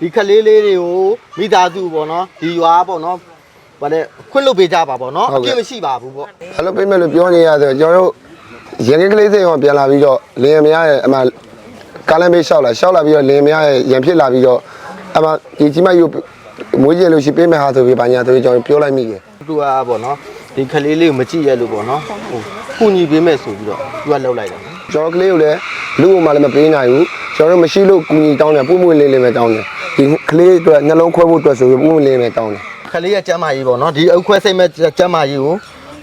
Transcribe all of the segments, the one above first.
ဒီကလေးလေးတွေကိုမိသားစုပေါ့နော်ဒီရွာပေါ့နော်ဗါလဲခွင့်လွတ်ပေးကြပါပေါ့နော်အပြစ်မရှိပါဘူးပေါ့အဲ့လိုပြမယ်လို့ပြောနေရဆိုကျွန်တော်တို့ရန်ကင်းကလေးစိတ်အောင်ပြန်လာပြီးတော့လင်မယားရဲ့အမှကားလမ်းမေးလျှောက်လာလျှောက်လာပြီးတော့လင်မယားရဲ့ရန်ဖြစ်လာပြီးတော့အမှဒီကြီးမယူမွေးကျင်လို့ရှိပေးမယ်ဟာဆိုပြီးဘာညာဆိုပြီးကျွန်တော်ပြောလိုက်မိတယ်သူကပေါ့နော်ဒီကလေးလေးကိုမကြည့်ရလို့ပေါ့နော်ဟိုခုညီပေးမယ်ဆိုပြီးတော့သူကလှုပ်လိုက်တာကျွန်တော်ကလေးကိုလည်းလူ့ဘုံမှာလည်းမပေးနိုင်ဘူးကျွန်တော်တို့မရှိလို့ကူညီတောင်းတယ်ပုံမွေလေးလေးပဲတောင်းတယ် ဒီကလေးအတွက်နှလုံးခွဲဖို့အတွက်ဆိုပြီးပုံမွေလေးပဲတောင်းတယ်ကလေးရဲ့ကျမ်းမာရေးပေါ့နော်ဒီအုပ်ခွဲစိတ်မဲ့ကျမ်းမာရေးကို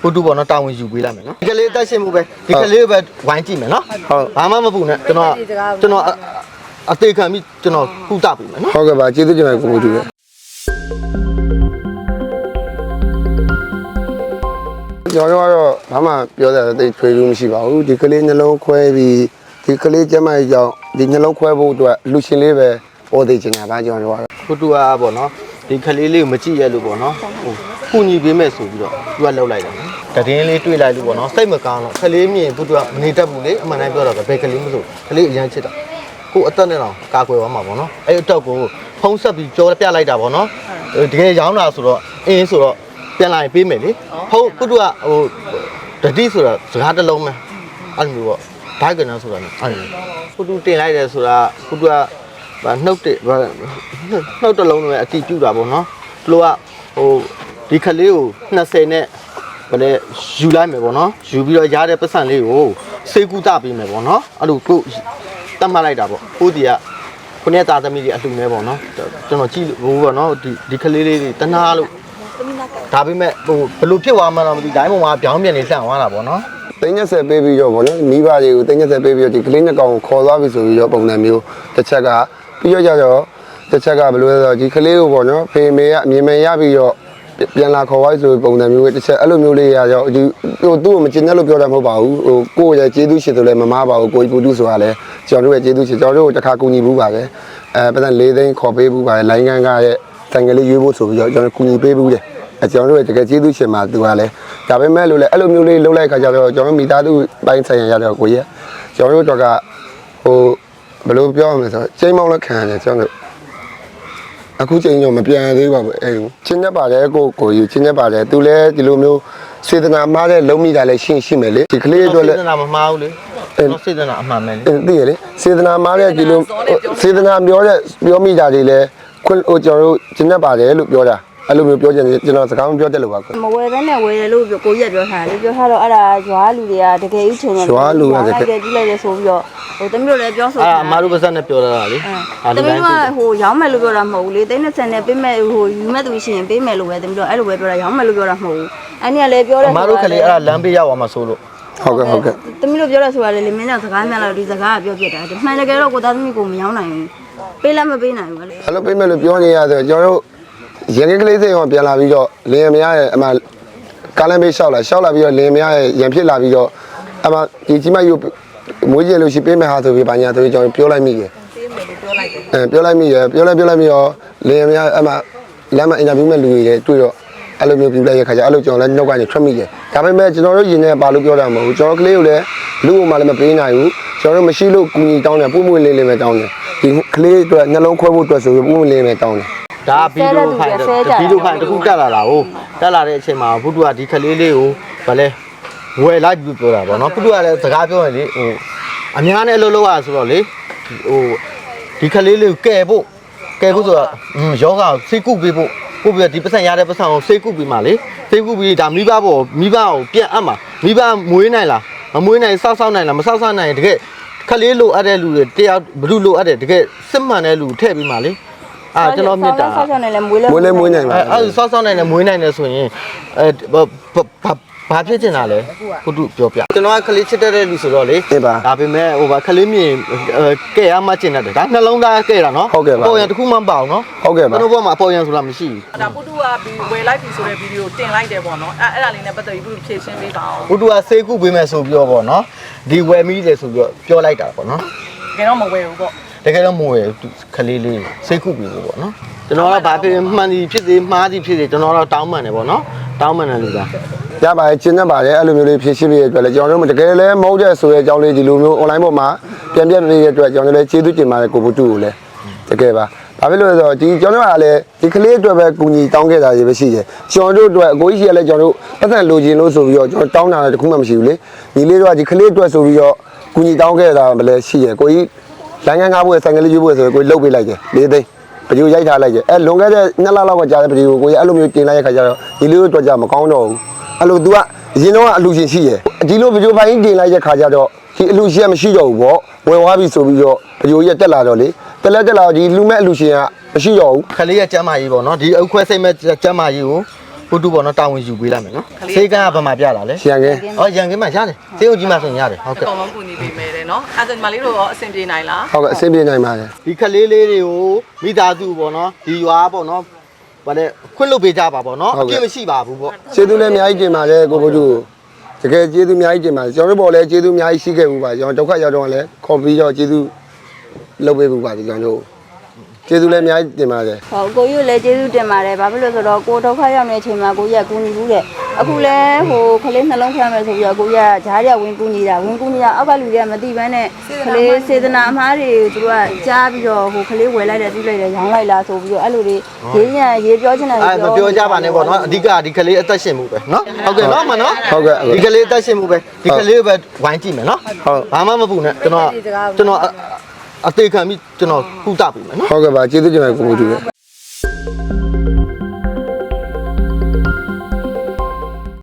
ဘုသူပေါ့နော်တာဝန်ယူပေးလိုက်မယ်နော်ဒီကလေးတက်ရှင်မှုပဲဒီကလေးကိုပဲဝိုင်းကြည့်မယ်နော်ဟုတ်ဘာမှမပူနဲ့ကျွန်တော်ကျွန်တော်အသေးခံပြီးကျွန်တော်ကုသပေးမယ်နော်ဟုတ်ကဲ့ပါကျေးဇူးတင်ပါတယ်ကိုကိုတူရဲ့ကျွန်တော်တို့ကတော့ဘာမှပြောတာတိတ်ထွေးလို့မရှိပါဘူးဒီကလေးနှလုံးခွဲပြီးဒီကလေးကျမကြီးကြောင့်ဒီနှလုံးခွဲဖို့အတွက်လူရှင်လေးပဲ ပေါ်သေးချင်တာပါကျွန်တော်တို့ကတော့ဘုသူကပေါ့နော်ဒီကလေးလေးကိုမကြည့်ရလို့ပေါ့နော်ဟိုခုညီပေးမယ်ဆိုပြီးတော့သူကလှုပ်လိုက်တာတည်င်းလေးတွေ့လိုက်လို့ပေါ့နော်စိတ်မကောင်းတော့ကလေးမြင်ဘုသူကမနေတတ်ဘူးလေအမှန်တိုင်းပြောတော့ဘယ်ကလေးမဆိုကလေးအရန်ချစ်တာကိုအသက်နဲ့တော့ကာကွယ်သွားမှာပေါ့နော်အဲ့အတော့ကိုဖုံးဆက်ပြီးကြောပြလိုက်တာပေါ့နော်တကယ်ရောင်းတာဆိုတော့အင်းဆိုတော့ပြန်လာရင်ပေးမယ်လေဖုံးဘုသူကဟိုတတိဆိုတာစကားတစ်လုံးပဲအဲ့လိုမျိုးပေါ့ဘိုက်ကနဆိုတာအဲ့လိုဘုသူတင်လိုက်တယ်ဆိုတာဘုသူက ဗာနှုတ်တဲ့ဗာနှုတ်တစ်လုံးနဲ့အတီးပြူတာပေါ့နော်သူတို့ကဟိုဒီခလေးကို20နဲ့ဗလဲယူလိုက်မယ်ပေါ့နော်ယူပြီးတော့ရတဲ့ပတ်စံလေးကိုစေကူတာပေးမယ်ပေါ့နော်အဲ့လိုကိုတတ်မှတ်လိုက်တာပေါ့ကိုဒီကခုနှစ်သားသမီးတွေအလှူနေပေါ့နော်ကျွန်တော်ကြည့်လို့ဘောနော်ဒီဒီခလေးလေးတွေတနာလို့ဒါပေမဲ့ဟိုဘယ်လိုဖြစ်သွားမှန်းတော့မသိတိုင်းပုံမှာပြောင်းပြန်နေလှန့်သွားတာပေါ့နော်သိန်း30ပေးပြီးတော့ဗောနော်မိဘတွေကိုသိန်း30ပေးပြီးတော့ဒီကလေးနှစ်ကောင်ကိုခေါ်သွားပြီဆိုပြီးတော့ပုံစံမျိုးတစ်ချက်က ပြီးတော့ကြတော့တစ်ချက်ကဘယ်လိုလဲဆိုတော့ဒီကလေးကိုဗောနော်ဖေမေကအမြင်မဲ့ရပြီးတော့ပြန်လာခေါ်သွားပြီဆိုပြီးပုံစံမျိုးပဲတစ်ချက်အဲ့လိုမျိုးလေးရတော့ဒီဟိုသူ့ကိုမကျင်တဲ့လို့ပြောတာမဟုတ်ပါဘူးဟိုကိုယ့်ရဲ့ကျေးဇူးရှင်ဆိုလဲမမားပါဘူးကိုကြီးပူတုဆိုတာလဲကျွန်တော်တို့ရဲ့ကျေးဇူးရှင်ကျွန်တော်တို့တခါကူညီဘူးပါပဲအဲပတ်စံ၄သိန်းခေါ်ပေးဘူးပါလေလိုင်းကန်ကရဲ့တန်ကလေးရွေးဖို့ဆိုပြီးတော့ကျွန်တော်ကူညီပေးဘူးတယ်အကျွန်တော်တို့တကယ်ကျေးဇူးရှင်မှာသူကလည်းဒါပေမဲ့လို့လည်းအဲ့လိုမျိုးလေးလှုပ်လိုက်ခါကျတော့ကျွန်တော်မိသားစုပိုင်းဆိုင်ရာရတော့ကိုကြီးကျွန်တော်တို့တော့ကဟို ဘယ်လိုပြောရမလဲဆိုတော့ချိန်မောင်းလက်ခံရတယ်ကျွန်တော်တို့အခုချိန်တော့မပြန်သေးပါဘူးအဲ့ချင်း nhất ပါတယ်ကိုကိုကြီးချင်း nhất ပါတယ်သူလည်းဒီလိုမျိုးစေတနာမားတဲ့လုံးမိတာလည်းရှင်းရှိမယ်လေဒီကလေးအတွက်လည်းစေတနာမမှားဘူးလေကျွန်တော်စေတနာအမှန်ပဲလေသိရလေစေတနာမားတဲ့ဒီလိုစေတနာပြောတဲ့ပြောမိတာတွေလည်းခွဟိုကျွန်တော်တို့ချင်း nhất ပါတယ်လို့ပြောတာအဲ့လိုမျိုးပြောချင်တယ်ကျွန်တော်စကားမပြောတတ်လို့ပါကွမဝယ်ဘဲနဲ့ဝယ်တယ်လို့ပြောကိုကြီးကပြောထားတယ်ပြောထားတော့အဲ့ဒါရွာလူတွေကတကယ်ကြီးချုံတယ်လိုက်တယ်ကြည့်လိုက်တယ်ဆိုပြီးတော့ ဟိုတမျိုးလည်းပြောဆိုအဲ့ဒါအမားတို့ပါစက်နဲ့ပြောတာလေအဲတမျိုးကဟိုရောင်းမယ်လို့ပြောတာမဟုတ်ဘူးလေသိန်း20နဲ့ပေးမယ်ဟိုယူမဲ့သူရှိရင်ပေးမယ်လို့ပဲတမျိုးအဲ့လိုပဲပြောတာရောင်းမယ်လို့ပြောတာမဟုတ်ဘူးအဲ့ဒီကလည်းပြောတယ်အမားတို့ကလေးအဲ့ဒါလမ်းပေးရောက်အောင်မဆိုလို့ဟုတ်ကဲ့ဟုတ်ကဲ့တမျိုးလို့ပြောတယ်ဆိုတာလေလင်းမင်းကြောင့်စကားများလာဒီစကားကပြောပြတာမှန်တကယ်တော့ကိုသားသမီးကိုမရောင်းနိုင်ဘူးပေးလည်းမပေးနိုင်ဘူးလေအဲ့လိုပေးမယ်လို့ပြောနေရဆိုကျွန်တော်တို့ရန်ကင်းကလေးစိတ်အောင်ပြန်လာပြီးတော့လင်မယားရဲ့အမှကားလမ်းမေးလျှောက်လာလျှောက်လာပြီးတော့လင်မယားရဲ့ရန်ဖြစ်လာပြီးတော့အမှဒီကြီးမယူ မွေးကျင်လို့ရှိပေးမယ်ဟာဆိုပြီးဘာညာဆိုပြီးကျွန်တော်ပြောလိုက်မိတယ်အဲပြောလိုက်မိရပြောလိုက်ပြောလိုက်မိရောလင်မယားအမှလမ်းမအင်တာဗျူးမဲ့လူတွေလည်းတွေ့တော့အဲ့လိုမျိုးပြလိုက်ရခါကျအဲ့လိုကျွန်တော်လည်းနှုတ်ကနေထွက်မိတယ်ဒါပေမဲ့ကျွန်တော်တို့ယင်နေပါလို့ပြောတာမဟုတ်ဘူးကျွန်တော်ကလေးကိုလည်းလူ့ဘုံမှာလည်းမပေးနိုင်ဘူးကျွန်တော်တို့မရှိလို့ကူညီတောင်းတယ်ပုံမွေလေးလေးပဲတောင်းတယ်ဒီကလေးအတွက်နှလုံးခွဲဖို့အတွက်ဆိုပြီးပုံမွေလေးလေးပဲတောင်းတယ်ဒါဗီဒီယိုဖိုင်ဗီဒီယိုဖိုင်တခုတက်လာတာဟုတ်တက်လာတဲ့အချိန်မှာဘုသူကဒီကလေးလေးကိုဗာလဲ ဝယ်လိုက်ပြီးပြောတာပေါ့နော်ဘုသူကလည်းစကားပြောရင်လေဟိုအများနဲ့အလုပ်လုပ်ရဆိုတော့လေဟိုဒီကလေးလေးကိုကဲဖို့ကဲဖို့ဆိုတော့ယောဂစိတ်ကုပေးဖို့ကိုပြီးဒီပတ်စံရတဲ့ပတ်စံကိုစိတ်ကုပေးမှလေစိတ်ကုပြီးဒါမိဘပေါ်မိဘကိုပြန်အပ်မှာမိဘမွေးနိုင်လားမမွေးနိုင်စောက်စောက်နိုင်လားမစောက်စောက်နိုင်တကယ်ခလေးလိုအပ်တဲ့လူတွေတရားဘ누구လိုအပ်တယ်တကယ်စစ်မှန်တဲ့လူထည့်ပြီးမှလေအာကျွန်တော်မြတ်တာဆောက်ဆောက်နေလဲမွေးလဲမွေးလဲမွေးနိုင်ပါအဲအဲ့ဆောက်ဆောက်နိုင်တယ်မွေးနိုင်တယ်ဆိုရင်အဲ ဘာဘာဖြစ်ချင်တာလဲခုတုပြောပြကျွန်တော်ကခလေးချစ်တဲ့လူဆိုတော့လေအေးပါဒါပေမဲ့ဟိုဘာခလေးမြင်ကဲရမှချင်တယ်ဒါနှလုံးသားကဲတာနော်ဟုတ်ကဲ့ပါပေါ်ရန်တစ်ခုမှမပါဘူးနော်ဟုတ်ကဲ့ပါကျွန်တော်ဘောမှာပေါ်ရန်ဆိုတာမရှိဘူးဒါပုတုကပြီးဝယ်လိုက်ပြီဆိုတဲ့ဗီဒီယိုတင်လိုက်တယ်ပေါ့နော်အဲ့အဲ့ဒါလေးနဲ့ပတ်သက်ပြီးပုတုဖြည့်ရှင်းပေးပါအောင်ဘုသူကစေကုပေးမယ်ဆိုပြီးတော့ပေါ့နော်ဒီဝယ်မိတယ်ဆိုပြီးတော့ပြောလိုက်တာပေါ့နော်တကယ်တော့မဝယ်ဘူးပေါ့တကယ်တော့မဝယ်ဘူးခလေးလေးစေကုပေးဖို့ပေါ့နော်ကျွန်တော်ကဘာဖြစ်မှန်စီဖြစ်စေမှားစီဖြစ်စေကျွန်တော်တော့တောင်းပန်တယ်ပေါ့နော်တောင်းပန်တယ်လူက ရပါတယ်ကျင်းတတ်ပါတယ်အဲ့လိုမျိုးလေးဖြည့်ရှင်းပေးရတဲ့အတွက်လည်းကျွန်တော်တို့တကယ်လည်းမဟုတ်တဲ့ဆိုတဲ့အကြောင်းလေးဒီလိုမျိုး online ပေါ်မှာပြန်ပြနေတဲ့အတွက်ကျွန်တော်တို့လည်းကျေးဇူးတင်ပါတယ်ကိုဘုတူကိုလည်းတကယ်ပါဘာဖြစ်လို့လဲဆိုတော့ဒီကျွန်တော်ကလည်းဒီကလေးအတွက်ပဲကူညီတောင်းခဲ့တာတွေပဲရှိတယ်ကျွန်တော်တို့အတွက်အကိုကြီးရှိရလဲကျွန်တော်တို့ပတ်သက်လိုချင်လို့ဆိုပြီးတော့ကျွန်တော်တောင်းတာလည်းတခုမှမရှိဘူးလေညီလေးတို့ကဒီကလေးအတွက်ဆိုပြီးတော့ကူညီတောင်းခဲ့တာပဲလည်းရှိတယ်ကိုကြီးလမ်းကငါးဘွဲဆိုင်ကလေးရွေးဘွဲဆိုကိုကြီးလှုပ်ပေးလိုက်တယ်လေးသိန်းပကြိုရိုက်ထားလိုက်တယ်အဲလွန်ခဲ့တဲ့နှစ်လလောက်ကကြာတဲ့ပကြိုကိုကိုကြီးအဲ့လိုမျိုးတင်လိုက်ရခါကျတော့ညီလေးတို့အတွက်ကြမကောင်းတော့ဘူး အဲ့လို तू ကအရင်တော့အလူရှင်ရှိရယ်ဒီလိုပကြိုပိုင်းတင်လိုက်ရခါကျတော့ဒီအလူရှင်ကမရှိတော့ဘူးပေါ့ဝယ်သွားပြီဆိုပြီးတော့ပကြိုကြီးကတက်လာတော့လေတက်လက်တက်လာတော့ဒီလူမဲ့အလူရှင်ကမရှိတော့ဘူးခလေးရဲ့ကျမ်းမာရေးပေါ့နော်ဒီအုတ်ခွဲစိတ်မဲ့ကျမ်းမာရေးကိုပုတူပေါ့နော်တာဝန်ယူပေးလိုက်မယ်နော်စိတ်ကကဘာမှပြတာလဲရှန်ကဲ။အော်ရန်ကင်းမှာရတယ်။စေးုပ်ကြီးမှာဆိုရင်ရတယ်ဟုတ်အကဲ့ကုန်လုံးကူညီပေးမယ်တဲ့နော်အဲ့ဒါညီမလေးတို့ရောအဆင်ပြေနိုင်လားဟုတ်ကဲ့အဆင်ပြေနိုင်ပါတယ်။ဒီခလေးလေးတွေကိုမိသားစုပေါ့နော်။ဒီရွာပေါ့နော်။ ဗါလဲခွင့်လွတ်ပေးကြပါပေါ့နော်။အပြစ်မရှိပါဘူးပေါ့ကျေးဇူးလည်းအများကြီးတင်ပါတယ်ကိုဘိုးကျူတကယ်ကျေးဇူးအများကြီးတင်ပါတယ်ကျွန်တော်တို့ဘောလည်းကျေးဇူးအများကြီးရှိခဲ့ဘူးပါကျွန်တော်ဒုက္ခရောက်တော့လည်းခေါ်ပြီးတော့ကျေးဇူးလုပ်ပေးဘူးပါဒီကျွန်တော်တို့ကျေးဇူးလည်းအများကြီးတင်ပါတယ်ဟောကိုကြီးကိုလည်းကျေးဇူးတင်ပါတယ်ဘာဖြစ်လို့ဆိုတော့ကိုဒုက္ခရောက်နေတဲ့အချိန်မှာကိုကြီးကကူညီဘူးတဲ့ အခုလဲဟိုခလေးနှလုံးဖျက်မယ်ဆိုပြီးတော့ကိုကြီးကဂျားရဝင်ကူညီတာဝင်ကူညီတာအောက်ကလူတွေကမသိဘဲနဲ့ခလေးစေတနာအမားတွေကိုသူတို့ကကြားပြီးတော့ဟိုခလေးဝယ်လိုက်တယ်တူးလိုက်တယ်ရောင်းလိုက်လားဆိုပြီးတော့အဲ့လိုတွေရေးရရေးပြောချင်တယ်။အဲမပြောကြပါနဲ့ပေါ့နော်။အဓိကဒီခလေးအသက်ရှင်မှုပဲနော်။ဟုတ်ကဲ့နော်မနော်။ဟုတ်ကဲ့ဒီခလေးအသက်ရှင်မှုပဲ။ဒီခလေးပဲဝိုင်းကြည့်မယ်နော်ဟုတ်။ဘာမှမပူနဲ့ကျွန်တော်ကျွန်တော်အသေးခံပြီးကျွန်တော်ကုသပေးမယ်နော်ဟုတ်ကဲ့ပါကျေးဇူးတင်ပါတယ်ကိုဘိုးကျူ